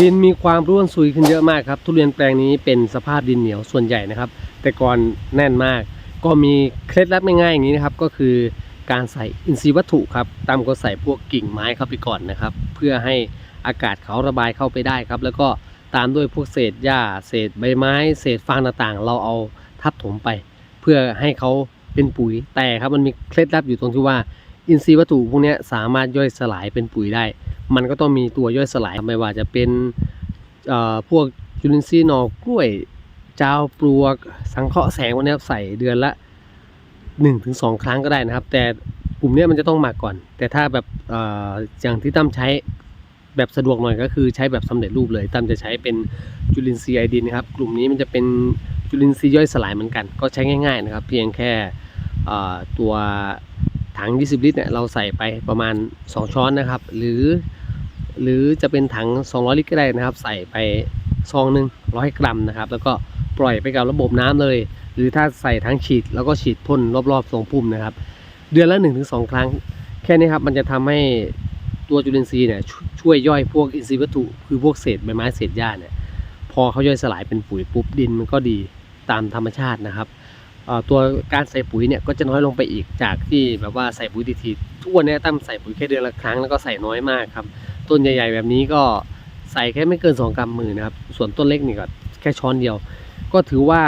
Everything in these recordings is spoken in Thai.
ดินมีความร่วนซุยขึ้นเยอะมากครับ ทุเรียนแปลงนี้เป็นสภาพดินเหนียวส่วนใหญ่นะครับ แต่ก่อนแน่นมาก ก็มีเคล็ดลับง่ายๆอย่างนี้นะครับก็คือการใส่อินทรีย์วัตถุครับตามก็ใส่พวกกิ่งไม้เข้าไปก่อนนะครับ เพื่อให้อากาศเขาระบายเข้าไปได้ครับ แล้วก็ตามด้วยพวกเศษหญ้า เศษใบไม้ เศษฟางต่างๆ เราเอาทับถมไป เพื่อให้เขาเป็นปุ๋ยแต่ครับมันมีเคล็ดลับอยู่ตรงที่ว่าอินทรีย์วัตถุพวกนี้สามารถย่อยสลายเป็นปุ๋ยได้ มันก็ต้องมีตัวย่อยสลายไม่ว่าจะเป็นพวกจุลินทรีย์หนอกกล้วยจ้าวปลวก สังเคราะห์แสงวกเนี้ใส่เดือนละ 1-2ถึงครั้งก็ได้นะครับ แต่กลุ่มนี้มันจะต้องหมักก่อน แต่ถ้าแบบออย่างที่ตั้มใช้แบบสะดวกหน่อยก็คือใช้แบบสำเร็จรูปเลยตั้มจะใช้เป็นจุลินทรีย์ไอดินนะครับ กลุ่มนี้มันจะเป็นจุลินทรีย์ย่อยสลายเหมือนกัน ก็ใช้ง่าย ๆ นะครับ เพียงแค่ตัว ถัง 20 ลิตรเนี่ยเราใส่ไปประมาณ 2 ช้อนนะครับ หรือ หรือจะเป็นถัง 200 ลิตรก็ได้นะครับ ใส่ไปซองหนึ่ง100 กรัมนะครับ แล้วก็ปล่อยไปกับระบบน้ำเลย หรือถ้าใส่ทั้งฉีดแล้วก็ฉีดพ่นรอบๆทรงพุ่มนะครับ เดือนละ 1-2 ครั้ง แค่นี้ครับมันจะทำให้ตัวจุลินทรีย์เนี่ยช่วยย่อยพวกอินทรีย์วัตถุ คือพวกเศษใบไม้เศษหญ้าเนี่ยพอเขาย่อยสลายเป็นปุ๋ยปุ๊บดินมันก็ดีตามธรรมชาตินะครับ ตัวการใส่ปุ๋ยเนี่ยก็จะน้อยลงไปอีกจากที่แบบว่าใส่ปุ๋ยทีๆทุกวันเนี้ตั้มใส่ปุ๋ยแค่เดือนละครั้งแล้วก็ใส่น้อยมากครับ ต้นใหญ่ๆ แบบนี้ก็ใส่แค่ไม่เกิน 2กำมือนะครับ ส่วนต้นเล็กนี่ก็แค่ช้อนเดียว ก็ถือว่า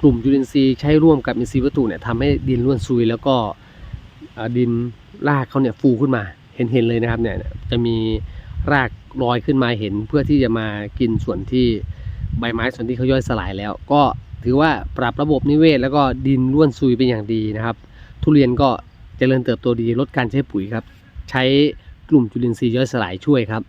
กลุ่มจุลินทรีย์ใช้ร่วมกับอินทรีย์วัตถุเนี่ยทำให้ดินร่วนซุยแล้วก็ดินรากเขาเนี่ยฟูขึ้นมาเห็นๆเลยนะครับเนี่ยจะมีรากลอยขึ้นมาเห็นเพื่อที่จะมากินส่วนที่ใบไม้ส่วนที่เขาย่อยสลายแล้วก็ ถือว่าปรับระบบนิเวศ แล้วก็ดินร่วนซุยเป็นอย่างดีนะครับ ทุเรียนก็เจริญเติบโตดีลดการใช้ปุ๋ยครับ ใช้กลุ่มจุลินทรีย์ย่อยสลายช่วยครับ